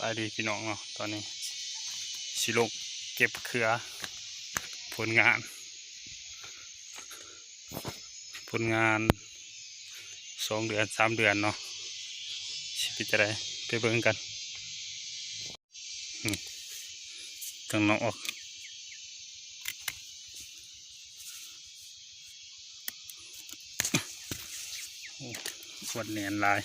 ไปดีพี่น้องเนาะตอนนี้สิลงเก็บเครือ ผลงาน ผลงานสองเดือนสามเดือนเนาะสิเป็นจะได้ไปเบิ่งกันอืมทางนอกโอ้ขวดเนียนลาย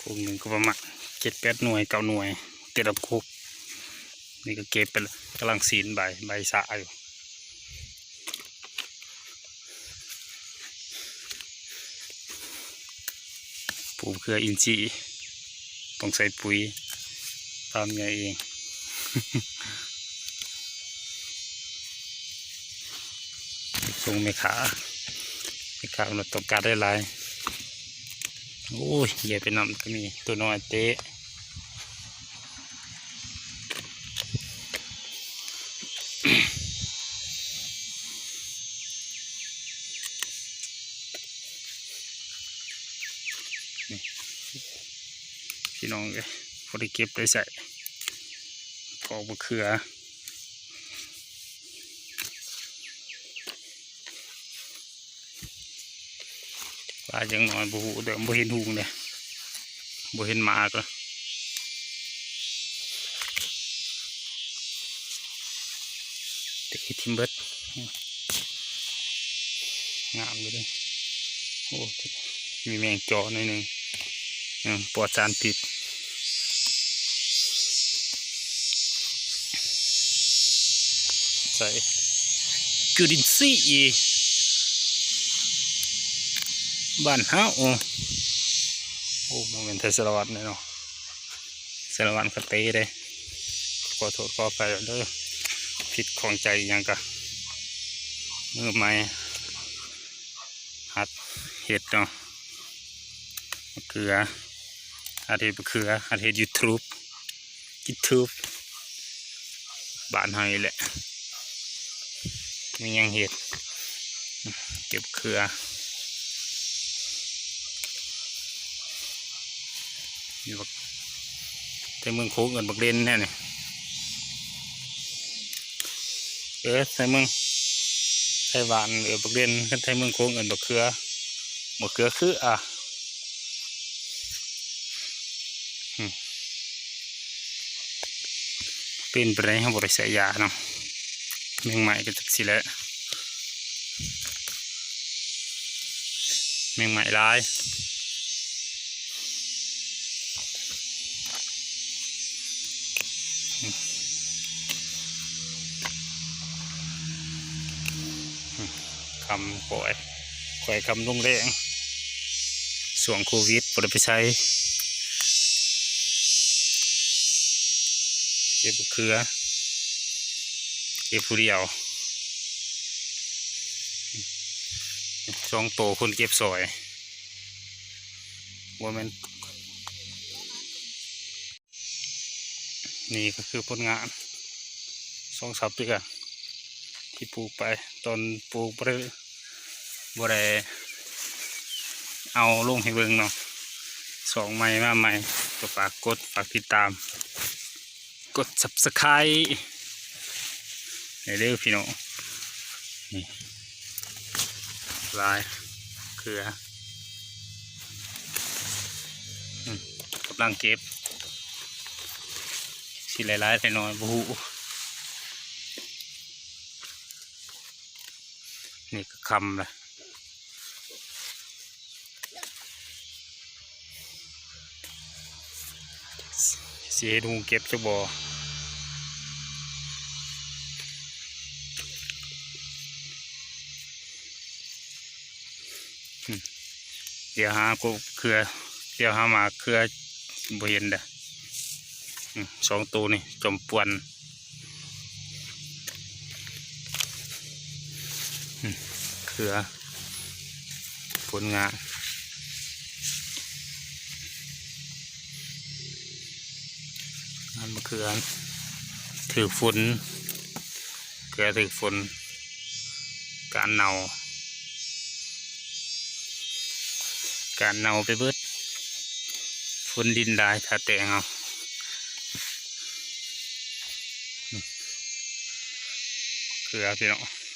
คุกหนึ่งก็ประมาณเจ็ดแปดหน่วยเก้าหน่วย เต็มคุกนี่ก็เก็บไปกำลังสีนใบใบสะอยู่ปลูกเครืออินทรีย์ต้องใส่ปุ๋ยตามยาเองส่งไม่ขาไม่ขาเราต้องการได้หลาย โอ้ยใหญ่ไปนำก็มีตัวน้อยเตะนี่พี่น้องเลยพอได้เก็บได้ใส่กอกมะเขือ ปลายังน้อยบูหูเดิมบ่เห็นหุงเลยบ่เห็นหมากเลยเตะทิมเบิดงามเลยโอ้มีแมงจอหน่อยหนึ่งปลอดสารพิษใส่จุดินทรีย์ บ้านเฮาโอ้โอ้มันเป็นเทศบาลเลยเนาะเทศบาลกเตะเลยขอโทษขอไปเด้อผิดของใจยังกะมือไม้หัดเห็ดเนาะมะเขือหัดเห็ดมะเขือหัดเห็ดยูทูบยูทูบบ้านเฮานี่แหละมียังเห็ดเก็บเครือ อยู่บักแต่เมืองโค้งเงินบักเล่นแน่เนี่ยเออใส่เมืองไต้หวันเออบักเล่นกันไทยเมืองโค้งเงินบักเขือบักเขือคืออะเป็นไปได้ครับบริษัทยาเนาะเมืองใหม่ก็จักสิแล้วเมืองใหม่หลาย คำป่วยป่วยคำลงแรงส่วงโควิดบริไปใช้เก็บมะเขือเก็บผู้เดียวช่องโตคนเก็บสอยว่ามันนี่ก็คือผลงานสองสับเดือน ที่ปลูกไปตอนปลูกบ่ได้บ่ได้เอาลงให้เบิ่งเนาะสองไม้มาใหม่ก็ฝากกดฝากติดตาม กด subscribe ให้เด้องพี่น้องนี่ลายเกลืออืมกำลังเก็บสิหลายๆแต่น้อยบ นี่ก็คำเลยเสียดูเก็บจะบออืมเดี๋ยวหากูเครือ เดี๋ยวหามาเครือบเห็นเด้อสองตัวนี่จมปวน ขือ ผลงานงานมะเขือถือฝนเกลือถือฝนการเนาการเนาไปเบิดฝนดินได้ถ้าแตงเอาอืมเกลือพี่น้อง